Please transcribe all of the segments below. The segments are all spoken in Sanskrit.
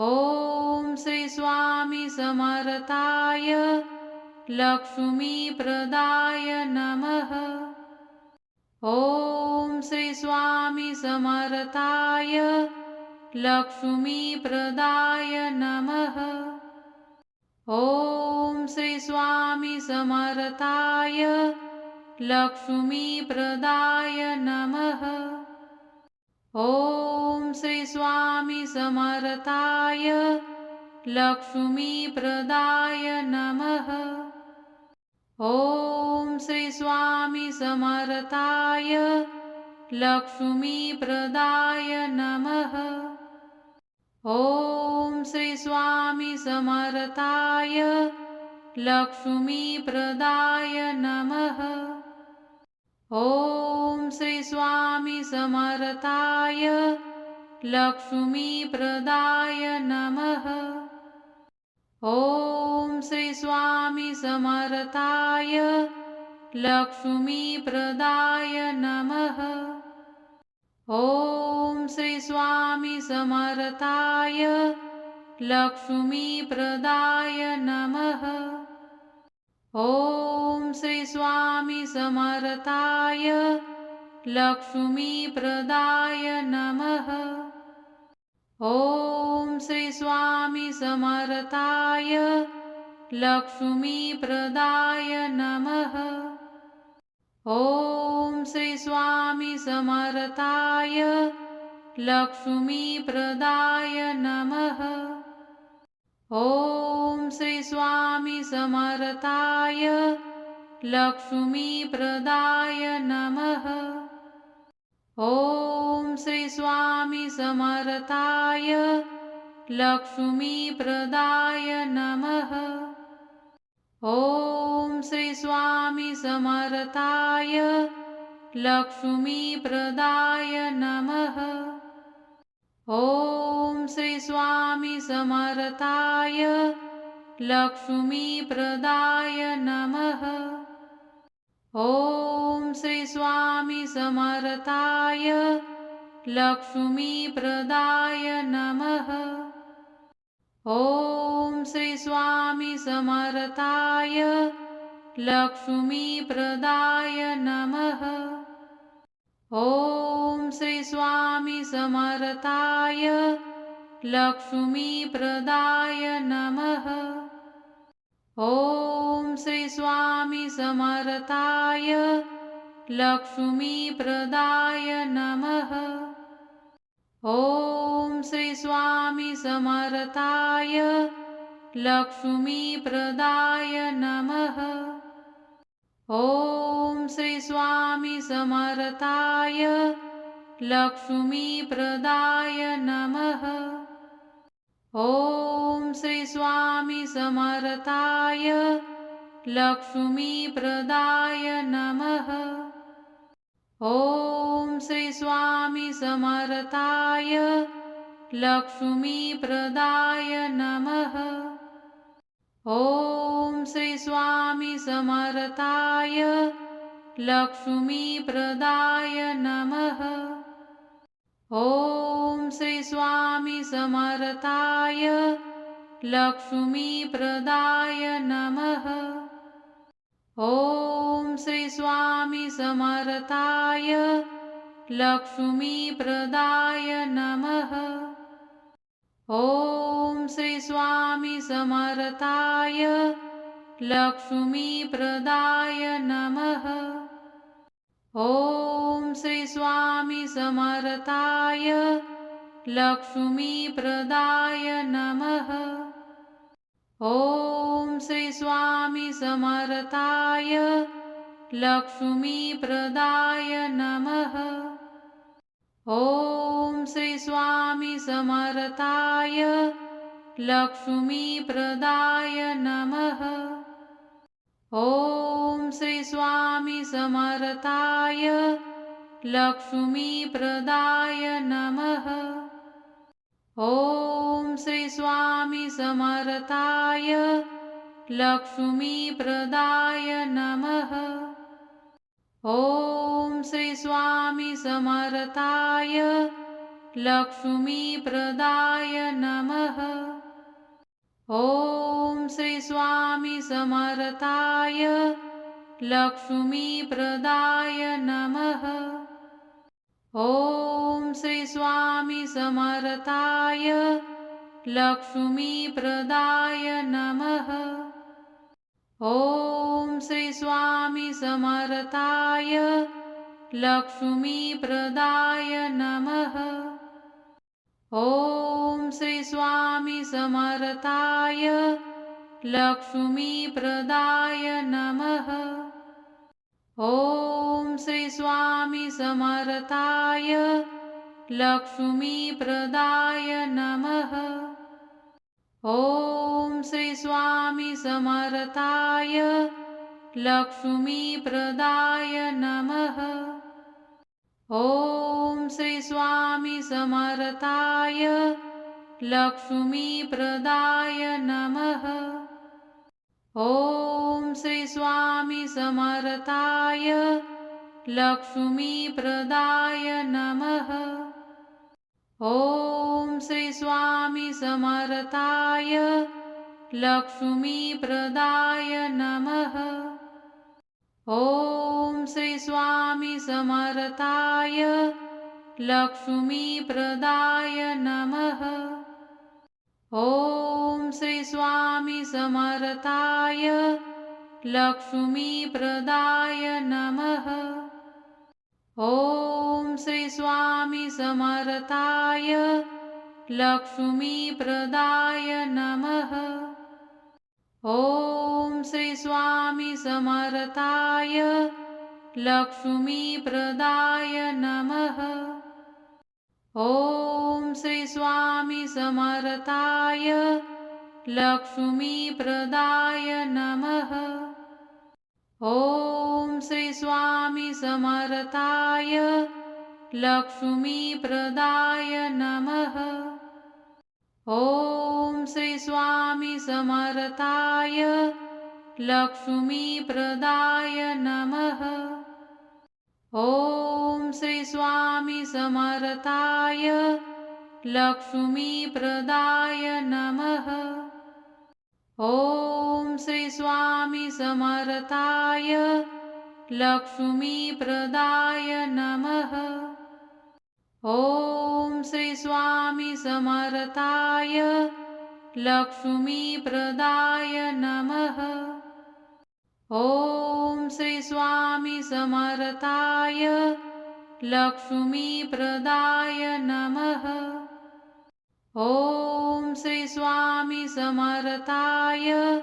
ॐ श्री स्वामी समर्थाय लक्ष्मीप्रदाय नमः। ॐ श्री स्वामी समर्थाय लक्ष्मीप्रदाय नमः। ॐ श्री स्वामी समर्थाय लक्ष्मीप्रदाय नमः ॐ श्री स्वामी समर्थाय लक्ष्मीप्रदाय नमः। ॐ श्री स्वामी समर्थाय लक्ष्मीप्रदाय नमः। ॐ श्री स्वामी समर्थाय लक्ष्मीप्रदाय नमः ॐ श्रीस्वामिसमर्थाय लक्ष्मीप्रदाय नमः। ॐ श्रीस्वामिसमर्थाय लक्ष्मीप्रदाय नमः। ॐ श्रीस्वामिसमर्थाय लक्ष्मीप्रदाय नमः। ॐ श्री स्वामी समर्थाय लक्ष्मीप्रदाय नमः। ॐ श्री स्वामी समर्थाय लक्ष्मीप्रदाय नमः। ॐ श्री स्वामी समर्थाय लक्ष्मीप्रदाय नमः ॐ श्रीस्वामिसमर्थाय लक्ष्मीप्रदाय नमः। ॐ श्रीस्वामिसमर्थाय लक्ष्मीप्रदाय नमः। ॐ श्रीस्वामिसमर्थाय लक्ष्मीप्रदाय नमः। ॐ श्री स्वामी समर्थाय लक्ष्मीप्रदाय नमः. ॐ श्री स्वामी समर्थाय लक्ष्मीप्रदाय नमः. ॐ श्री स्वामी समर्थाय लक्ष्मीप्रदाय नमः. ॐ श्री स्वामी समर्थाय लक्ष्मीप्रदाय नमः। ॐ श्रीस्वामिसमर्थाय लक्ष्मीप्रदाय नमः। ॐ श्रीस्वामिसमर्थाय लक्ष्मीप्रदाय नमः। ॐ श्रीस्वामिसमर्थाय लक्ष्मीप्रदाय नमः। ॐ श्री स्वामी समर्थाय लक्ष्मीप्रदाय नमः। ॐ श्री स्वामी समर्थाय लक्ष्मीप्रदाय नमः। ॐ श्री स्वामी समर्थाय लक्ष्मीप्रदाय नमः। ॐ ॐ श्री स्वामी समर्थाय लक्ष्मीप्रदाय नमः। ॐ श्री स्वामी समर्थाय लक्ष्मीप्रदाय नमः। ॐ श्री स्वामी समर्थाय लक्ष्मीप्रदाय नमः। ॐ श्रीस्वामिसमर्थाय लक्ष्मीप्रदाय नमः। ॐ श्रीस्वामिसमर्थाय लक्ष्मीप्रदाय नमः। ॐ श्रीस्वामिसमर्थाय लक्ष्मीप्रदाय नमः। ॐ श्रीस्वामी समरताय लक्ष्मीप्रदाय नमः। ॐ श्रीस्वामिसमर्थाय लक्ष्मीप्रदाय नमः। ॐ श्रीस्वामी समर्ताय लक्ष्मीप्रदाय नमः। ॐ श्री स्वामी समर्थाय लक्ष्मीप्रदाय नमः। ॐ श्री स्वामी समर्थाय लक्ष्मीप्रदाय नमः। ॐ श्री स्वामी समर्थाय लक्ष्मीप्रदाय नमः। ॐ श्री स्वामी समर्थाय लक्ष्मीप्रदाय नमः। ॐ श्री स्वामी समर्थाय लक्ष्मीप्रदाय नमः। ॐ श्री स्वामी समर्थाय लक्ष्मीप्रदाय नमः। ॐ श्री स्वामी समर्थाय लक्ष्मीप्रदाय नमः ॐ य लक्ष्मीप्रदाय नमः। ॐ श्रीस्वामिसमर्थाय लक्ष्मीप्रदाय नमः। ॐ श्रीस्वामी समर्थाय लक्ष्मीप्रदाय नमः। ॐ समर्थाय लक्ष्मीप्रदाय नमः। ॐ श्री स्वामी समर्थाय लक्ष्मीप्रदाय नमः। ॐ श्री स्वामी समर्थाय लक्ष्मीप्रदाय नमः ॐ समर्थाय लक्ष्मीप्रदाय नमः। ॐ श्री स्वामी समर्थाय लक्ष्मीप्रदाय नमः। ॐ श्री स्वामी समर्थाय लक्ष्मीप्रदाय नमः समर्थाय लक्ष्मीप्रदाय नमः। ॐ श्री स्वामी समर्थाय लक्ष्मीप्रदाय नमः। ॐ श्री स्वामी समर्थाय लक्ष्मीप्रदाय नमः। ॐ श्री स्वामी समर्थाय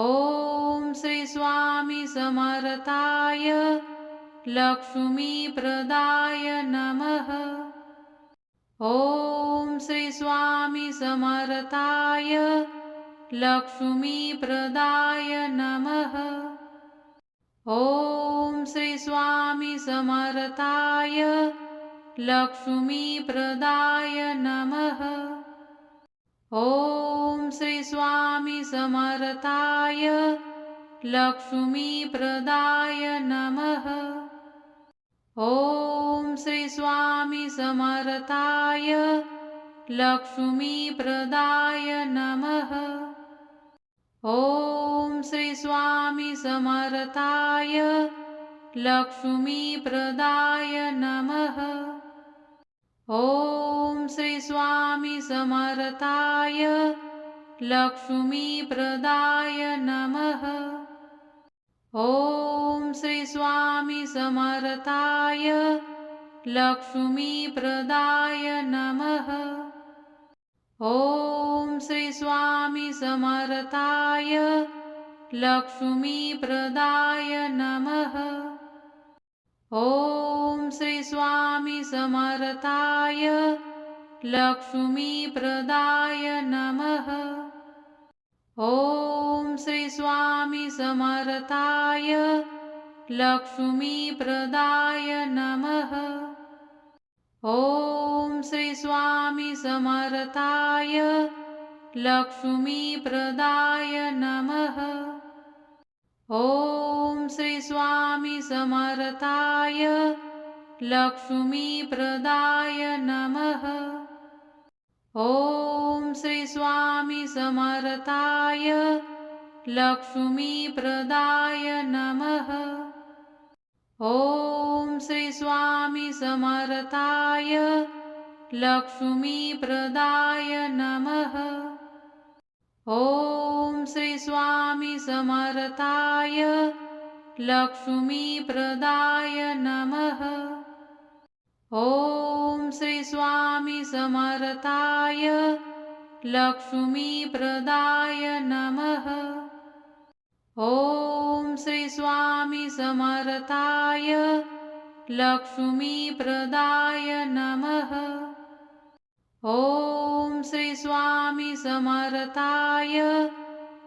ॐ श्री स्वामी समर्थाय लक्ष्मीप्रदाय नमः। ॐ श्री स्वामी समर्थाय लक्ष्मीप्रदाय नमः। ॐ श्री स्वामी समर्थाय लक्ष्मीप्रदाय नमः। ॐ समर्थाय लक्ष्मीप्रदाय नमः। ॐ श्री स्वामी समर्थाय लक्ष्मीप्रदाय नमः। ॐ श्री स्वामी समर्थाय लक्ष्मीप्रदाय नमः। ॐ श्री स्वामी समर्थाय लक्ष्मीप्रदाय नमः। ॐ श्रीस्वामिसमर्थाय लक्ष्मीप्रदाय नमः। ॐ श्रीस्वामिसमर्थाय लक्ष्मीप्रदाय नमः। ॐ श्रीस्वामिसमर्थाय लक्ष्मीप्रदाय नमः। समर्थाय लक्ष्मीप्रदाय नमः। ॐ श्री स्वामी समर्थाय लक्ष्मीप्रदाय नमः। ॐ श्री स्वामी समर्थाय लक्ष्मीप्रदाय नमः। ॐ श्री स्वामी समर्थाय लक्ष्मीप्रदाय नमः। ॐ श्रीस्वामिसमर्थाय लक्ष्मीप्रदाय नमः। ॐ श्रीस्वामिसमर्थाय लक्ष्मीप्रदाय नमः। ॐ श्री स्वामी समर्थाय लक्ष्मीप्रदाय नमः। ॐ श्री स्वामी समर्थाय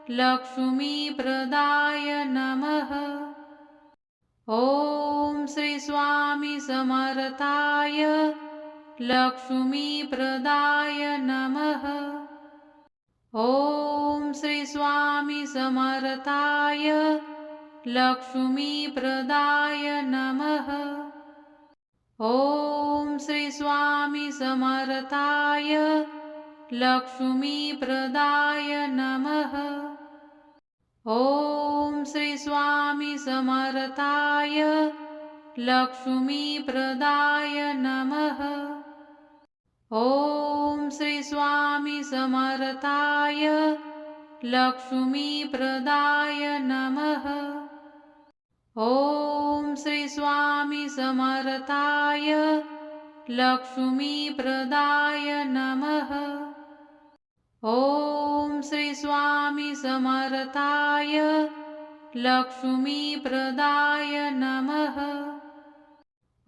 लक्ष्मीप्रदाय नमः। ॐ श्री स्वामी समर्थाय लक्ष्मीप्रदाय नमः समर्थाय लक्ष्मीप्रदाय नमः। ॐ श्री स्वामी समर्थाय लक्ष्मीप्रदाय नमः। ॐ श्री स्वामी समर्थाय लक्ष्मीप्रदाय नमः। ॐ श्री स्वामी समर्थाय लक्ष्मीप्रदाय नमः। ॐ श्रीस्वामिसमर्थाय लक्ष्मीप्रदाय नमः। ॐ श्रीस्वामिसमर्थाय लक्ष्मीप्रदाय नमः।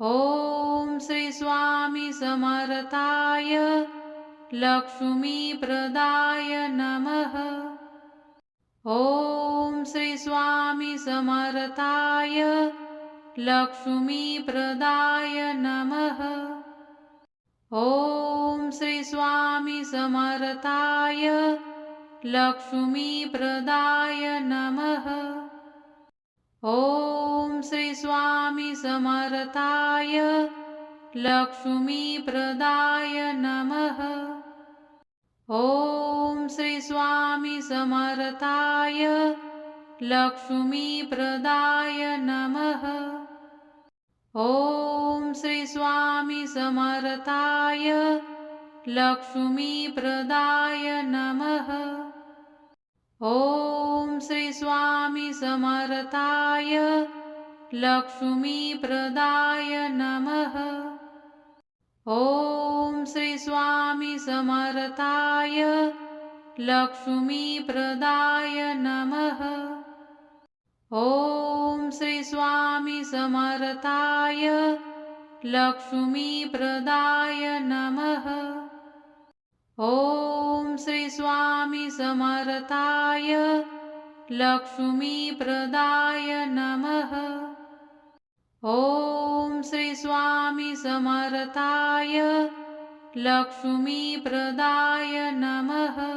ॐ श्रीस्वामिसमर्थाय लक्ष्मीप्रदाय नमः। ॐ श्री स्वामी समर्थाय लक्ष्मीप्रदाय नमः। ॐ श्री स्वामी समर्थाय लक्ष्मीप्रदाय नमः। ॐ श्री स्वामी समर्थाय लक्ष्मीप्रदाय नमः। ॐ समर्थाय लक्ष्मीप्रदाय नमः। ॐ श्री स्वामी समर्थाय लक्ष्मीप्रदाय नमः। ॐ श्री स्वामी समर्थाय लक्ष्मीप्रदाय नमः। ॐ श्री स्वामी समर्थाय लक्ष्मीप्रदाय नमः। ॐ श्रीस्वामिसमर्थाय लक्ष्मीप्रदाय नमः। ॐ श्रीस्वामिसमर्थाय लक्ष्मीप्रदाय नमः। ॐ श्रीस्वामिसमर्थाय लक्ष्मीप्रदाय नमः।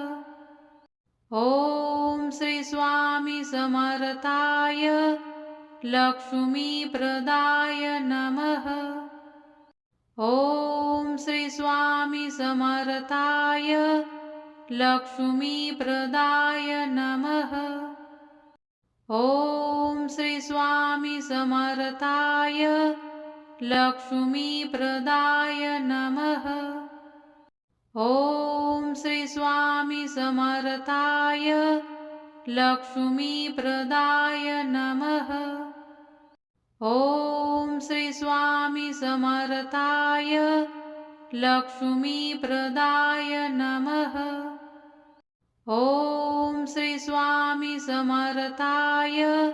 समर्थाय लक्ष्मीप्रदाय नमः। ॐ श्री स्वामी समर्थाय लक्ष्मीप्रदाय नमः। ॐ श्री स्वामी समर्थाय लक्ष्मीप्रदाय नमः। ॐ श्री स्वामी समर्थाय लक्ष्मीप्रदाय नमः। ॐ श्री स्वामी समर्थाय लक्ष्मीप्रदाय नमः। ॐ श्री स्वामी समर्थाय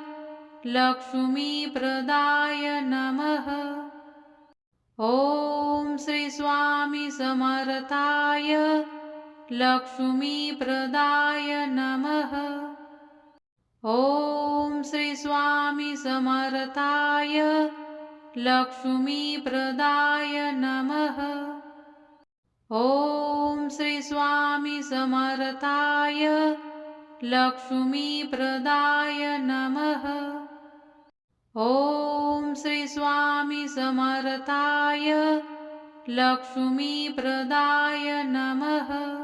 लक्ष्मीप्रदाय नमः। ॐ श्री स्वामी समर्थाय लक्ष्मीप्रदाय नमः ॐ श्री स्वामी समर्थाय लक्ष्मीप्रदाय नमः। ॐ श्री स्वामी समर्थाय लक्ष्मीप्रदाय नमः। ॐ श्री स्वामी समर्थाय लक्ष्मीप्रदाय नमः